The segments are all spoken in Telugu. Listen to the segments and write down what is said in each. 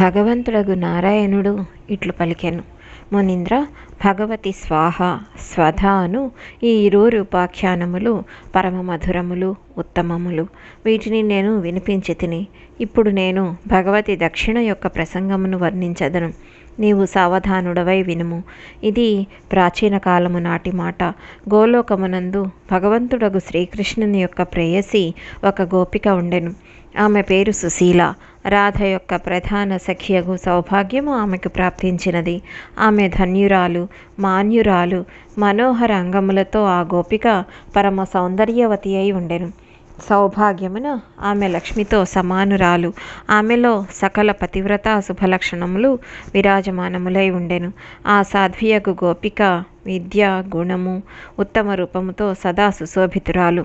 భగవంతుడగు నారాయణుడు ఇట్లు పలికెను. మునింద్ర భగవతి స్వాహ స్వధాను ఈ ఇరువురు ఉపాఖ్యానములు పరమ మధురములు ఉత్తమములు. వీటిని నేను వినిపించి తిని ఇప్పుడు నేను భగవతి దక్షిణ యొక్క ప్రసంగమును వర్ణించదను. నీవు సావధానుడవై వినుము. ఇది ప్రాచీన కాలము నాటి మాట. గోలోకమునందు భగవంతుడగు శ్రీకృష్ణుని యొక్క ప్రేయసి ఒక గోపిక ఉండెను. ఆమె పేరు సుశీల. రాధ యొక్క ప్రధాన సఖియగు సౌభాగ్యము ఆమెకు ప్రాప్తించినది. ఆమె ధన్యురాలు మాన్యురాలు మనోహర అంగములతో ఆ గోపిక పరమ సౌందర్యవతి అయి ఉండెను. సౌభాగ్యమున ఆమె లక్ష్మితో సమానురాలు. ఆమెలో సకల పతివ్రత శుభలక్షణములు విరాజమానములై ఉండెను. ఆ సాధ్వియకు గోపిక విద్య గుణము ఉత్తమ రూపముతో సదా సుశోభితురాలు.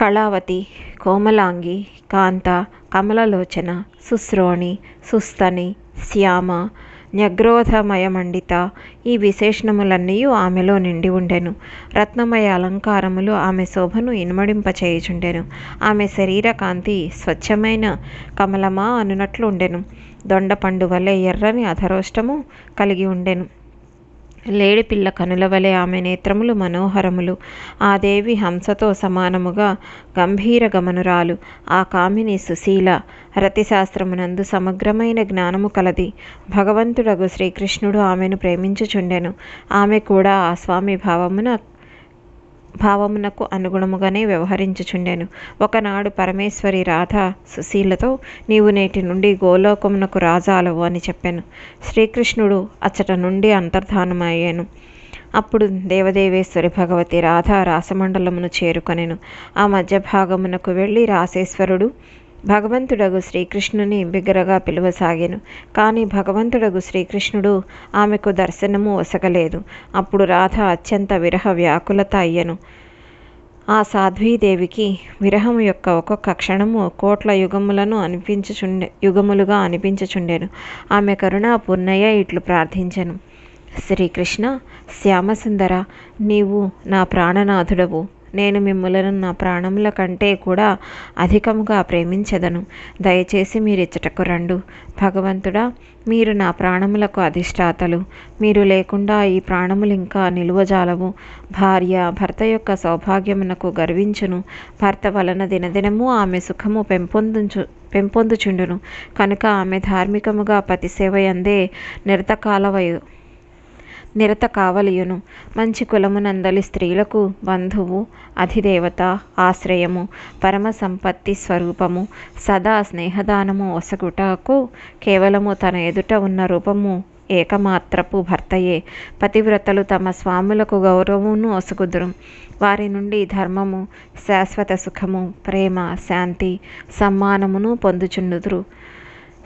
కళావతి కోమలాంగి కాంత కమలలోచన సుశ్రోణి సుస్తని శ్యామ న్యగ్రోధమయమండిత ఈ విశేషణములన్నీ ఆమెలో నిండి ఉండెను. రత్నమయ అలంకారములు ఆమె శోభను ఇనుమడింపచేయుచుండెను. ఆమె శరీర కాంతి స్వచ్ఛమైన కమలమా అనునట్లు ఉండెను దొండపండు వలె ఎర్రని అధరోష్టము కలిగి ఉండెను. లేడిపిల్ల కనుల వలె ఆమె నేత్రములు మనోహరములు. ఆ దేవి హంసతో సమానముగా గంభీర గమనురాలు. ఆ కామిని సుశీల రతిశాస్త్రమునందు సమగ్రమైన జ్ఞానము కలది. భగవంతుడగు శ్రీకృష్ణుడు ఆమెను ప్రేమించుచుండెను. ఆమె కూడా ఆ స్వామి భావమున భావమునకు అనుగుణముగానే వ్యవహరించుచుండెను. ఒకనాడు పరమేశ్వరి రాధ సుశీలతో నీవు నేటి నుండి గోలోకమునకు రాజాలవు అని చెప్పాను. శ్రీకృష్ణుడు అచ్చట నుండి అంతర్ధానమయ్యాను. అప్పుడు దేవదేవేశ్వరి భగవతి రాధ రాసమండలమును చేరుకొనెను. ఆ మధ్య భాగమునకు వెళ్ళి రాసేశ్వరుడు భగవంతుడగు శ్రీకృష్ణుని బిగ్గరగా పిలువసాగాను. కానీ భగవంతుడగు శ్రీకృష్ణుడు ఆమెకు దర్శనము వసగలేదు అప్పుడు రాధ అత్యంత విరహ వ్యాకులత అయ్యను. ఆ సాధ్వీదేవికి విరహం యొక్క ఒక్కొక్క క్షణము కోట్ల యుగములను అనిపించుచుండె యుగములుగా అనిపించుచుండెను. ఆమె కరుణా పూర్ణయ్య ఇట్లు ప్రార్థించెను. శ్రీకృష్ణ శ్యామసుందర నీవు నా ప్రాణనాథుడవు. నేను మిమ్ములను నా ప్రాణముల కంటే కూడా అధికముగా ప్రేమించదను. దయచేసి మీరిచ్చటకు రండు. భగవంతుడా మీరు నా ప్రాణములకు అధిష్టాతలు. మీరు లేకుండా ఈ ప్రాణములు ఇంకా నిలువజాలవు. భార్య భర్త యొక్క సౌభాగ్యమునకు గర్వించును. భర్త వలన దినదినము ఆమె సుఖము పెంపొందించు పెంపొందుచుండును. కనుక ఆమె ధార్మికముగా పతిసేవయందే అందే నిరతకాలవయు. నిరత కావలియును. మంచి కులమునందలి స్త్రీలకు బంధువు అధిదేవత ఆశ్రయము పరమ సంపత్తి స్వరూపము సదా స్నేహదానము ఒసగుటకు కేవలము తన ఎదుట ఉన్న రూపము ఏకమాత్రపు భర్తయే. పతివ్రతలు తమ స్వాములకు గౌరవమును ఒసగుదురు. వారి నుండి ధర్మము శాశ్వత సుఖము ప్రేమ శాంతి సమ్మానమును పొందుచుండుదురు.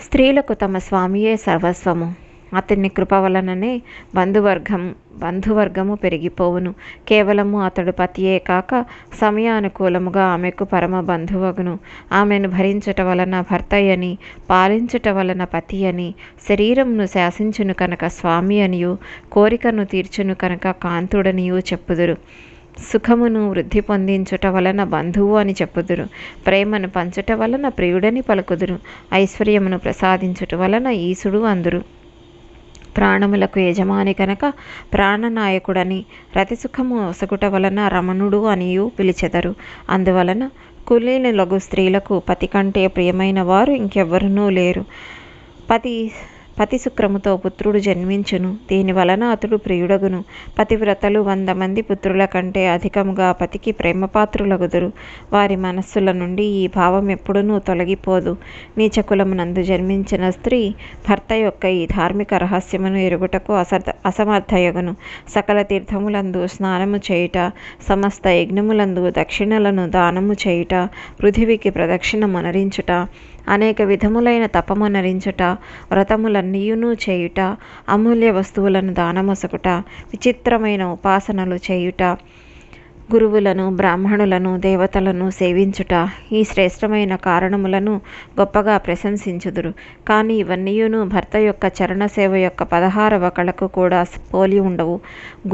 స్త్రీలకు తమ స్వామియే సర్వస్వము. అతని కృప వలననే బంధువర్గం బంధువర్గము పెరిగిపోవును. కేవలము అతడు పతియే కాక సమయానుకూలముగా ఆమెకు పరమ బంధువగును. ఆమెను భరించుట వలన భర్తయ్యని పాలించుట వలన పతి అని శరీరమును శాసించును కనుక స్వామి అనియు కోరికను తీర్చును కనుక కాంతుడనియు చెప్పుదురు. సుఖమును వృద్ధి పొందించుట వలన బంధువు అని చెప్పుదురు. ప్రేమను పంచుట వలన ప్రియుడని పలుకుదురు. ఐశ్వర్యమును ప్రసాదించుట వలన ఈసుడు అందురు. ప్రాణములకు యజమాని కనుక ప్రాణనాయకుడని రతిసుఖము ఒసగుట వలన రమణుడు అనియు పిలిచెదరు. అందువలన కులీనులగు స్త్రీలకు పతి కంటే ప్రియమైన వారు ఇంకెవ్వరునూ లేరు. పతి పతి శుక్రముతో పుత్రుడు జన్మించును. దీని వలన అతడు ప్రియుడగును. పతివ్రతలు వంద మంది పుత్రుల కంటే అధికముగా పతికి ప్రేమపాత్రులగుదురు. వారి మనస్సుల నుండి ఈ భావం ఎప్పుడునూ తొలగిపోదు. నీచకులమునందు జన్మించిన స్త్రీ భర్త యొక్క ఈ ధార్మిక రహస్యమును ఎరుగుటకు అసర్థ అసమర్థయగును. సకల తీర్థములందు స్నానము చేయుట సమస్త యజ్ఞములందు దక్షిణలను దానము చేయుట పృథివికి ప్రదక్షిణ మనరించుట అనేక విధములైన తపమనరించుట వ్రతములన్నీయును చేయుట అమూల్య వస్తువులను దానమొసగుట విచిత్రమైన ఉపాసనలు చేయుట గురువులను బ్రాహ్మణులను దేవతలను సేవించుట ఈ శ్రేష్టమైన కారణములను గొప్పగా ప్రశంసించుదురు. కానీ ఇవన్నీయును భర్త యొక్క చరణ సేవ యొక్క పదహారవ కళకు కూడా పోలి ఉండవు.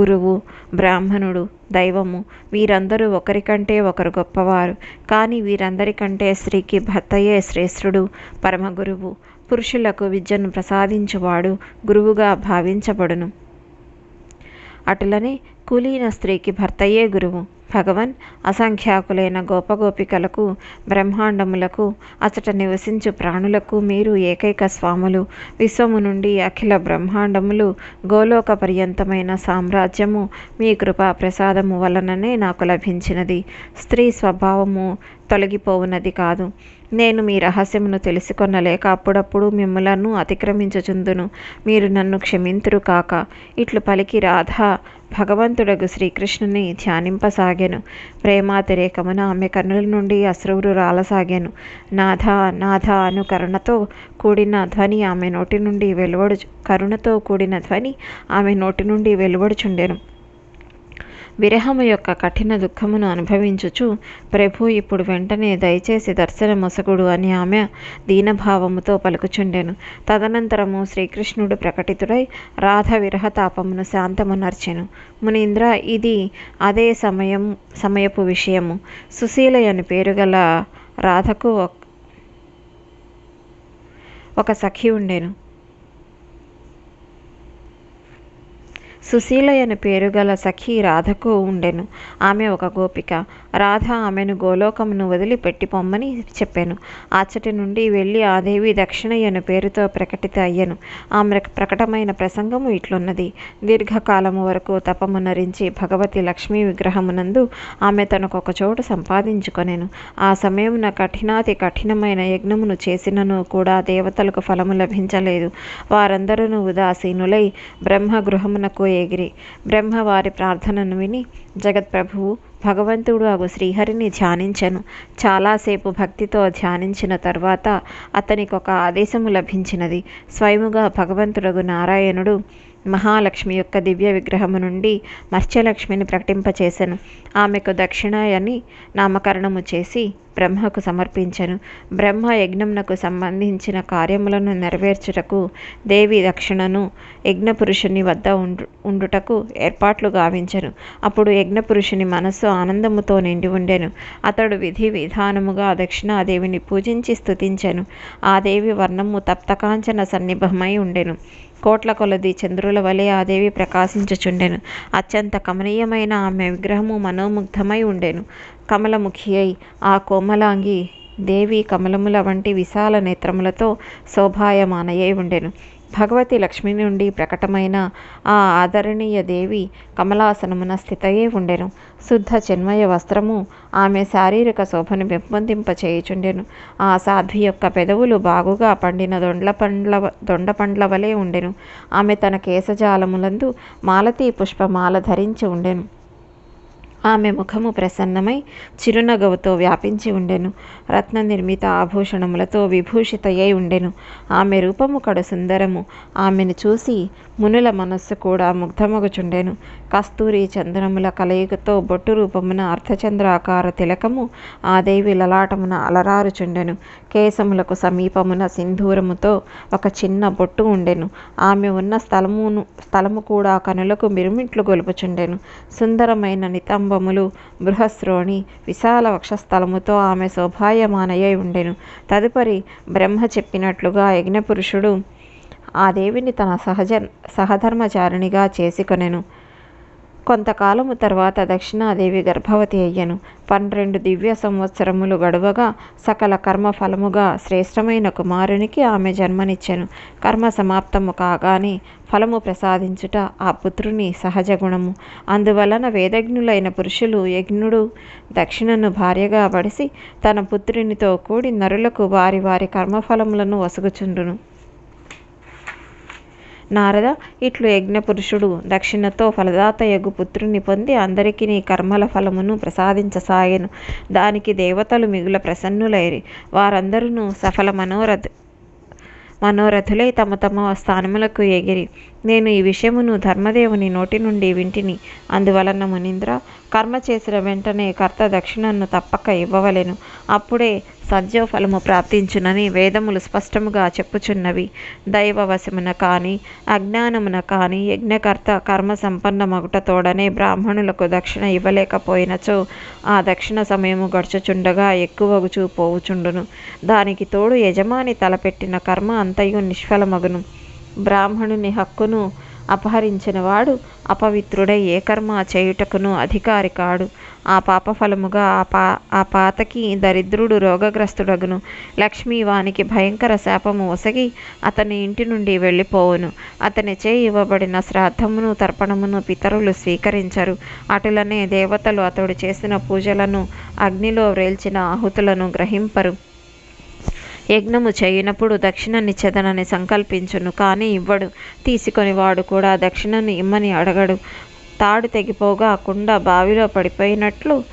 గురువు బ్రాహ్మణుడు దైవము వీరందరూ ఒకరికంటే ఒకరు గొప్పవారు. కానీ వీరందరికంటే స్త్రీకి భర్తయే శ్రేష్ఠుడు పరమగురువు. పురుషులకు విద్యను ప్రసాదించువాడు గురువుగా భావించబడును. అటులనే కులీన స్త్రీకి భర్తయే గురువు. భగవన్ అసంఖ్యాకులైన గోపగోపికలకు బ్రహ్మాండములకు అచట నివసించు ప్రాణులకు మీరు ఏకైక స్వాములు. విశ్వము నుండి అఖిల బ్రహ్మాండములు గోలోక పర్యంతమైన సామ్రాజ్యము మీ కృపా ప్రసాదము వలననే నాకు లభించినది. స్త్రీ స్వభావము తొలగిపోవునది కాదు. నేను మీ రహస్యమును తెలుసుకొనలేక అప్పుడప్పుడు మిమ్మలను అతిక్రమించుచుందును. మీరు నన్ను క్షమింతురు కాక. ఇట్లు పలికి రాధ భగవంతుడగు శ్రీకృష్ణుని ధ్యానింపసాగాను. ప్రేమాతిరేకమున ఆమె కన్నుల నుండి అశ్రువులు రాలసాగాను. నాథ నాథ అను కరుణతో కూడిన ధ్వని ఆమె నోటి నుండి వెలువడు కరుణతో కూడిన ధ్వని ఆమె నోటి నుండి వెలువడుచుండెను. విరహము యొక్క కఠిన దుఃఖమును అనుభవించుచు ప్రభు ఇప్పుడు వెంటనే దయచేసి దర్శన మొసగుడు అని ఆమె దీనభావముతో పలుకుచుండెను. తదనంతరము శ్రీకృష్ణుడు ప్రకటితుడై రాధ విరహతాపమును శాంతమునర్చెను మునీంద్ర ఇది అదే సమయం సమయపు విషయము. సుశీల అని పేరు గల రాధకు ఒక సఖి ఉండెను. సుశీలయను పేరుగల పేరు గల సఖి రాధకు ఉండెను. ఆమె ఒక గోపిక. రాధ ఆమెను గోలోకమును వదిలి పెట్టి పొమ్మని చెప్పాను. అచ్చటి నుండి వెళ్ళి ఆ దేవి దక్షిణయ్యను పేరుతో ప్రకటిత అయ్యను. ఆమె ప్రకటమైన ప్రసంగము ఇట్లున్నది. దీర్ఘకాలము వరకు తపమునరించి భగవతి లక్ష్మీ విగ్రహమునందు ఆమె తనకు ఒక చోటు సంపాదించుకొనెను. ఆ సమయమున కఠినాతి కఠినమైన యజ్ఞమును చేసినను కూడా దేవతలకు ఫలము లభించలేదు. వారందరూ ఉదాసీనులై బ్రహ్మ గృహమునకు ఎగిరి బ్రహ్మ వారి ప్రార్థనను విని జగత్ప్రభువు భగవంతుడు అగు శ్రీహరిని ధ్యానించను. చాలాసేపు భక్తితో ధ్యానించిన తర్వాత అతనికి ఒక ఆదేశము లభించినది. స్వయముగా భగవంతుడగు నారాయణుడు మహాలక్ష్మి యొక్క దివ్య విగ్రహము నుండి మత్స్యలక్ష్మిని ప్రకటింపచేశాను ఆమెకు దక్షిణాయని నామకరణము చేసి బ్రహ్మకు సమర్పించెను. బ్రహ్మ యజ్ఞమునకు సంబంధించిన కార్యములను నెరవేర్చుటకు దేవి దక్షిణను యజ్ఞపురుషుని వద్ద ఉండు ఉండుటకు ఏర్పాట్లు గావించను. అప్పుడు యజ్ఞపురుషుని మనస్సు ఆనందముతో నిండి ఉండెను. అతడు విధి విధానముగా దక్షిణాదేవిని పూజించి స్తుతించెను. ఆ దేవి వర్ణము తప్తకాంచన సన్నిభమై ఉండెను. కోట్ల కొలది చంద్రుల వలె ఆ దేవి ప్రకాశించుచుండెను. అత్యంత కమనీయమైన ఆమె విగ్రహము మనోముగ్ధమై ఉండెను. కమలముఖి అయి ఆ కోమలాంగి దేవి కమలముల వంటి విశాల నేత్రములతో శోభాయమానయై ఉండెను. భగవతి లక్ష్మి నుండి ప్రకటమైన ఆ ఆదరణీయ దేవి కమలాసనమున స్థితయే ఉండెను. శుద్ధ చిన్మయ వస్త్రము ఆమె శారీరక శోభను పెంపొందింప చేయుచుండెను ఆ సాధ్వి యొక్క పెదవులు బాగుగా పండిన దొండ్ల పండ్ల దొండ పండ్ల వలె ఉండెను. ఆమె తన కేశజాలములందు మాలతీ పుష్పమాల ధరించి ఉండెను. ఆమె ముఖము ప్రసన్నమై చిరునగవుతో వ్యాపించి ఉండెను. రత్న నిర్మిత ఆభూషణములతో విభూషితయ్యై ఉండెను. ఆమె రూపము కడు సుందరము. ఆమెను చూసి మునుల మనస్సు కూడా ముగ్ధమగుచుండెను. కస్తూరి చంద్రముల కలయికతో బొట్టు రూపమున అర్ధచంద్రాకార తిలకము ఆ దేవి లలాటమున అలరారుచుండెను. కేశములకు సమీపమున సింధూరముతో ఒక చిన్న బొట్టు ఉండెను. ఆమె ఉన్న స్థలమును స్థలము కూడా కనులకు మిరుమిట్లు గొలుపుచుండెను. సుందరమైన నితంబ నితంబములు బృహశ్రోణి విశాల వక్షస్థలముతో ఆమె శోభాయమానయ్యై ఉండెను. తదుపరి బ్రహ్మ చెప్పినట్లుగా యజ్ఞపురుషుడు ఆ దేవిని తన సహజ సహధర్మచారిణిగా చేసుకొనెను. కొంతకాలము తర్వాత దక్షిణాదేవి గర్భవతి అయ్యను. పన్నెండు దివ్య సంవత్సరములు గడువగా సకల కర్మ ఫలముగా శ్రేష్టమైన కుమారునికి ఆమె జన్మనిచ్చెను. కర్మ సమాప్తము కాగానే ఫలము ప్రసాదించుట ఆ పుత్రుని సహజ గుణము. అందువలన వేదజ్ఞులైన పురుషులు యజ్ఞుడు దక్షిణను భార్యగా పడిసి తన పుత్రునితో కూడి నరులకు వారి వారి కర్మఫలములను వసుగుచుండును. నారద ఇట్లు యజ్ఞపురుషుడు దక్షిణతో ఫలదాత యగు పుత్రుని పొంది అందరికీ నీ కర్మల ఫలమును ప్రసాదించసాగెను దానికి దేవతలు మిగుల ప్రసన్నులైరి. వారందరూ సఫల మనోరథ మనోరథులై తమ తమ స్థానములకు ఎగిరి. నేను ఈ విషయమును ధర్మదేవుని నోటి నుండి వింటిని. అందువలన మునీంద్ర కర్మ చేసిన వెంటనే కర్త దక్షిణను తప్పక ఇవ్వవలెను. అప్పుడే సజ్జోఫలము ప్రాప్తించునని వేదములు స్పష్టముగా చెప్పుచున్నవి. దైవవశమున కానీ అజ్ఞానమున కానీ యజ్ఞకర్త కర్మ సంపన్నమగుట తోడనే బ్రాహ్మణులకు దక్షిణ ఇవ్వలేకపోయినచో ఆ దక్షిణ సమయము గడుచుచుండగా ఎక్కువగుచూ పోవుచుండును. దానికి తోడు యజమాని తలపెట్టిన కర్మ అంతయు నిష్ఫలమగును. బ్రాహ్మణుని హక్కును అపహరించినవాడు అపవిత్రుడై ఏ కర్మ చేయుటకును అధికారి కాడు. ఆ పాపఫలముగా ఆ పా ఆ పాతకి దరిద్రుడు రోగగ్రస్తుడగును. లక్ష్మీ వానికి భయంకర శాపము ఒసగి అతని ఇంటి నుండి వెళ్ళిపోవును. అతని చే ఇవ్వబడిన శ్రాద్ధమును తర్పణమును పితరులు స్వీకరించరు. అటులనే దేవతలు అతడు చేసిన పూజలను అగ్నిలో వ్రేల్చిన ఆహుతులను గ్రహింపరు. యజ్ఞము చేయనప్పుడు దక్షిణనిచ్చెదనని సంకల్పించును కానీ ఇవ్వడు. తీసుకొని వాడు కూడా దక్షిణను ఇమ్మని అడగడు. తాడు తెగిపోగా కుండ బావిలో పడిపోయినట్లు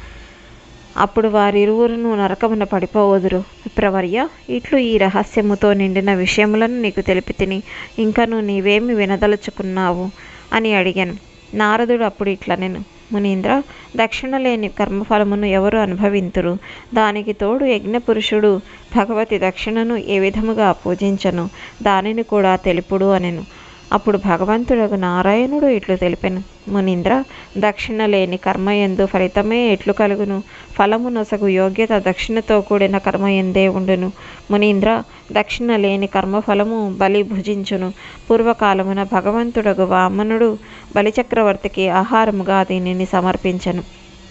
అప్పుడు వారిరువురును నరకమున పడిపోవదురు. విప్రవర్య ఇట్లు ఈ రహస్యముతో నిండిన విషయములను నీకు తెలిపి తిని ఇంకను నీవేమి వినదలుచుకున్నావు? అని అడిగాను. నారదుడు అప్పుడు ఇట్లా నేను మునీంద్ర దక్షిణ లేని కర్మఫలమును ఎవరు అనుభవింతురు? దానికి తోడు యజ్ఞపురుషుడు భగవతి దక్షిణను ఏ విధముగా పూజించను? దానిని కూడా తెలుపుడు అనెను. అప్పుడు భగవంతుడు నారాయణుడు ఇట్లు తెలిపెను. మునీంద్ర దక్షిణ లేని కర్మయందు ఫలితమే ఎట్లు కలుగును? ఫలము నొసగు యోగ్యత దక్షిణతో కూడిన కర్మయందే ఉండును. మునీంద్ర దక్షిణ లేని కర్మఫలము బలి భుజించును. పూర్వకాలమున భగవంతుడగు వామనుడు బలిచక్రవర్తికి ఆహారముగా దీనిని సమర్పించను.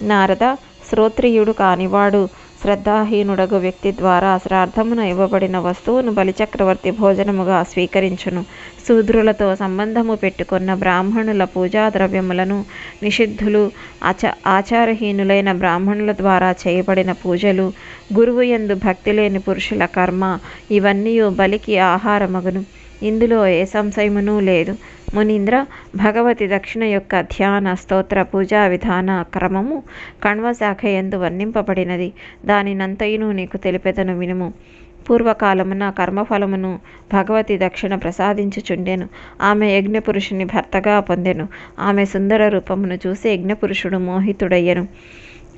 నారద శ్రోత్రియుడు కానివాడు శ్రద్ధాహీనుడగు వ్యక్తి ద్వారా శ్రాద్ధమున ఇవ్వబడిన వస్తువును బలిచక్రవర్తి భోజనముగా స్వీకరించును. శూద్రులతో సంబంధము పెట్టుకున్న బ్రాహ్మణుల పూజా ద్రవ్యములను నిషిద్ధులు ఆచ ఆచారహీనులైన బ్రాహ్మణుల ద్వారా చేయబడిన పూజలు గురువు యందు భక్తి లేని పురుషుల కర్మ ఇవన్నీ బలికి ఆహారమగును. ఇందులో ఏ సంశయమును లేదు. మునీంద్ర భగవతి దక్షిణ యొక్క ధ్యాన స్తోత్ర పూజా విధాన క్రమము కణ్వశాఖ ఎందు వర్ణింపబడినది. దానినంతయును నీకు తెలిపెదను వినుము. పూర్వకాలమున కర్మఫలమును భగవతి దక్షిణ ప్రసాదించుచుండెను. ఆమె యజ్ఞపురుషుని భర్తగా పొందెను. ఆమె సుందర రూపమును చూసి యజ్ఞపురుషుడు మోహితుడయ్యను.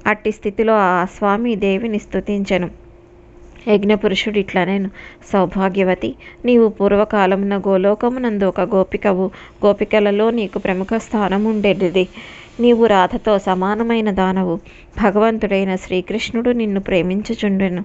అట్టి స్థితిలో ఆ స్వామి దేవిని స్తుతించెను. యజ్ఞపురుషుడు ఇట్లా నేను సౌభాగ్యవతి నీవు పూర్వకాలమున గోలోకమునందు ఒక గోపికవు. గోపికలలో నీకు ప్రముఖ స్థానం ఉండేది నీవు రాధతో సమానమైన దానవు. భగవంతుడైన శ్రీకృష్ణుడు నిన్ను ప్రేమించుచుండెను.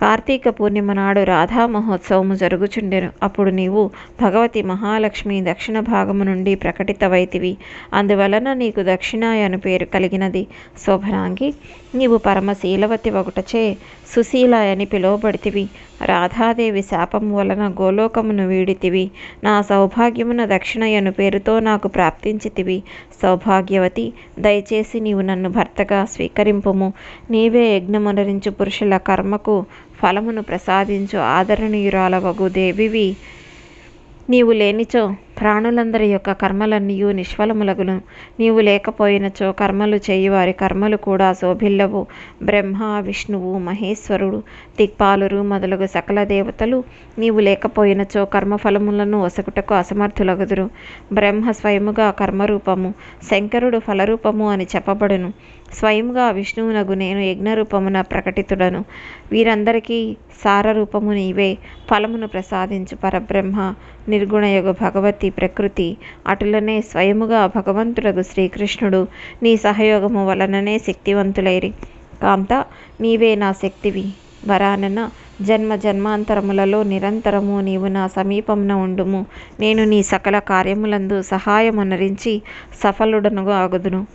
కార్తీక పూర్ణిమ నాడు రాధా మహోత్సవము జరుగుచుండెను. అప్పుడు నీవు భగవతి మహాలక్ష్మి దక్షిణ భాగము నుండి ప్రకటితవైతివి. అందువలన నీకు దక్షిణాయను పేరు కలిగినది. శోభనాంగి నీవు పరమశీలవతి ఒకటచే సుశీల అని పిలువబడితివి. రాధాదేవి శాపము వలన గోలోకమును వీడితివి. నా సౌభాగ్యమున దక్షిణయను పేరుతో నాకు ప్రాప్తించితివి. సౌభాగ్యవతి దయచేసి నీవు నన్ను భర్తగా స్వీకరింపుము. నీవే యజ్ఞమునరించు పురుషుల కర్మకు ఫలమును ప్రసాదించు ఆదరణీయురాలవగు దేవివి. నీవు లేనిచో ప్రాణులందరి యొక్క కర్మలన్నీయు నిష్ఫలములగును. నీవు లేకపోయినచో కర్మలు చేయువారి కర్మలు కూడా శోభిల్లవు. బ్రహ్మ విష్ణువు మహేశ్వరుడు దిక్పాలురు మొదలగు సకల దేవతలు నీవు లేకపోయినచో కర్మఫలములను ఒసకుటకు అసమర్థులగుదురు. బ్రహ్మ స్వయముగా కర్మరూపము శంకరుడు ఫలరూపము అని చెప్పబడును. స్వయంగా విష్ణువునగు నేను యజ్ఞరూపమున ప్రకటితుడను. వీరందరికీ సారరూపము నీవే. ఫలమును ప్రసాదించు పరబ్రహ్మ నిర్గుణయుగ భగవతి ప్రకృతి అటులనే స్వయముగా భగవంతుడగు శ్రీకృష్ణుడు. నీ సహయోగము వలననే శక్తివంతులైరి. కాంత నీవే నా శక్తివి. వరానన జన్మ జన్మాంతరములలో నిరంతరము నీవు నా సమీపమున ఉండుము. నేను నీ సకల కార్యములందు సహాయమునరించి సఫలుడనుగా ఆగుదును.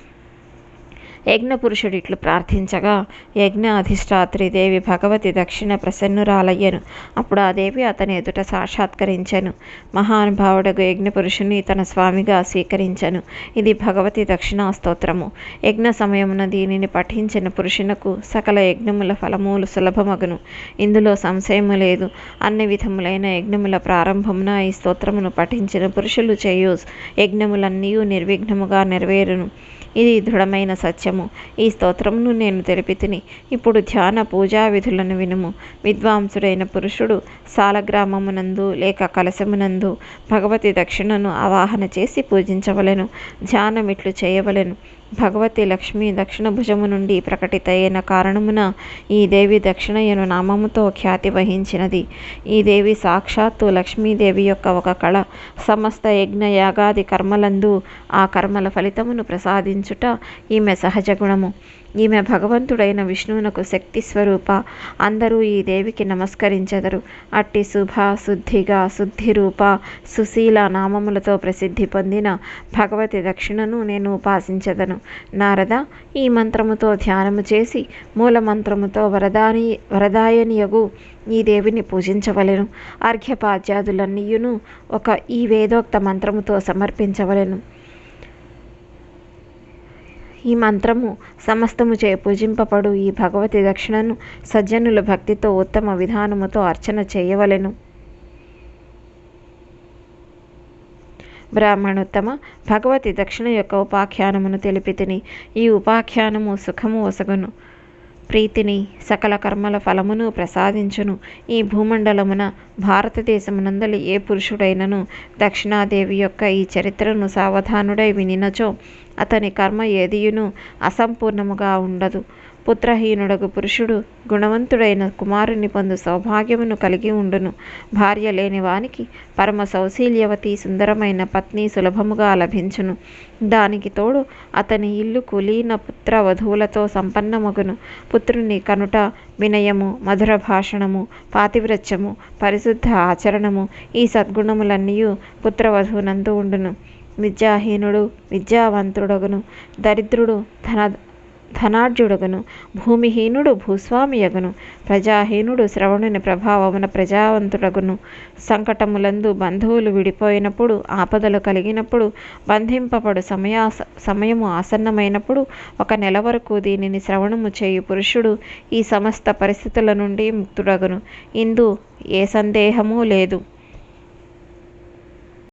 యజ్ఞపురుషుడు ఇట్లు ప్రార్థించగా యజ్ఞ అధిష్టాత్రి దేవి భగవతి దక్షిణ ప్రసన్నురాలయ్యను. అప్పుడు ఆ దేవి అతని ఎదుట సాక్షాత్కరించెను. మహానుభావుడకు యజ్ఞపురుషుని తన స్వామిగా స్వీకరించను. ఇది భగవతి దక్షిణా స్తోత్రము. యజ్ఞ సమయమున దీనిని పఠించిన పురుషునకు సకల యజ్ఞముల ఫలములు సులభమగును. ఇందులో సంశయము లేదు. అన్ని విధములైన యజ్ఞముల ప్రారంభమున ఈ స్తోత్రమును పఠించిన పురుషులు చేయు యజ్ఞములన్నీ నిర్విఘ్నముగా నెరవేరును. ఇది దృఢమైన సత్యము. ఈ స్తోత్రమును నేను తెలిపి తిని ఇప్పుడు ధ్యాన పూజా విధులను వినుము. విద్వాంసుడైన పురుషుడు సాలగ్రామమునందు లేక కలశమునందు భగవతి దక్షిణను ఆవాహన చేసి పూజించవలెను. ధ్యానమిట్లు చేయవలెను. భగవతి లక్ష్మి దక్షిణ భుజము నుండి ప్రకటితైన కారణమున ఈ దేవి దక్షిణయను నామముతో ఖ్యాతి వహించినది. ఈ దేవి సాక్షాత్తు లక్ష్మీదేవి యొక్క ఒక కళ. సమస్త యజ్ఞ యాగాది కర్మలందు ఆ కర్మల ఫలితమును ప్రసాదించుట ఈమె సహజ గుణము. ఈమె భగవంతుడైన విష్ణువునకు శక్తి స్వరూప. అందరూ ఈ దేవికి నమస్కరించెదరు. అట్టి శుభ శుద్ధిగా శుద్ధి రూప సుశీల నామములతో ప్రసిద్ధి పొందిన భగవతి దక్షిణను నేను ఉపాసించదను. నారద ఈ మంత్రముతో ధ్యానము చేసి మూల మంత్రముతో వరదాని వరదాయనియగు ఈ దేవిని పూజించవలెను. అర్ఘ్యపాద్యాదులన్నీయును ఒక ఈ వేదోక్త మంత్రముతో సమర్పించవలెను. ఈ మంత్రము సమస్తము చే పూజింపబడు ఈ భగవతి దక్షిణను సజ్జనుల భక్తితో ఉత్తమ విధానముతో అర్చన చేయవలెను. బ్రాహ్మణోత్తమ భగవతి దక్షిణ యొక్క ఉపాఖ్యానమును తెలిపి తిని ఈ ఉపాఖ్యానము సుఖము ఒసగును. ప్రీతిని సకల కర్మల ఫలమును ప్రసాదించును. ఈ భూమండలమున భారతదేశమునందలి ఏ పురుషుడైనను దక్షిణాదేవి యొక్క ఈ చరిత్రను సావధానుడై వినినచో అతని కర్మ ఏదియును అసంపూర్ణముగా ఉండదు. పుత్రహీనుడగు పురుషుడు గుణవంతుడైన కుమారుని పొందు సౌభాగ్యమును కలిగి ఉండును. భార్య లేని వానికి పరమ సౌశీల్యవతి సుందరమైన పత్ని సులభముగా లభించును. దానికి తోడు అతని ఇల్లు కులీన పుత్ర వధువులతో సంపన్నమగును. పుత్రుని కనుట వినయము మధుర భాషణము పాతివ్రత్యము పరిశుద్ధ ఆచరణము ఈ సద్గుణములన్నీ పుత్రవధువునందు ఉండును. విద్యాహీనుడు విద్యావంతుడగును. దరిద్రుడు ధన ధనార్జుడగును భూమిహీనుడు భూస్వామియగును ప్రజాహీనుడు శ్రవణుని ప్రభావమున ప్రజావంతుడగును. సంకటములందు బంధువులు విడిపోయినప్పుడు ఆపదలు కలిగినప్పుడు బంధింపబడు సమయాస సమయము ఆసన్నమైనప్పుడు ఒక నెల వరకు దీనిని శ్రవణము చేయు పురుషుడు ఈ సమస్త పరిస్థితుల నుండి ముక్తుడగును. ఇందు ఏ సందేహము లేదు.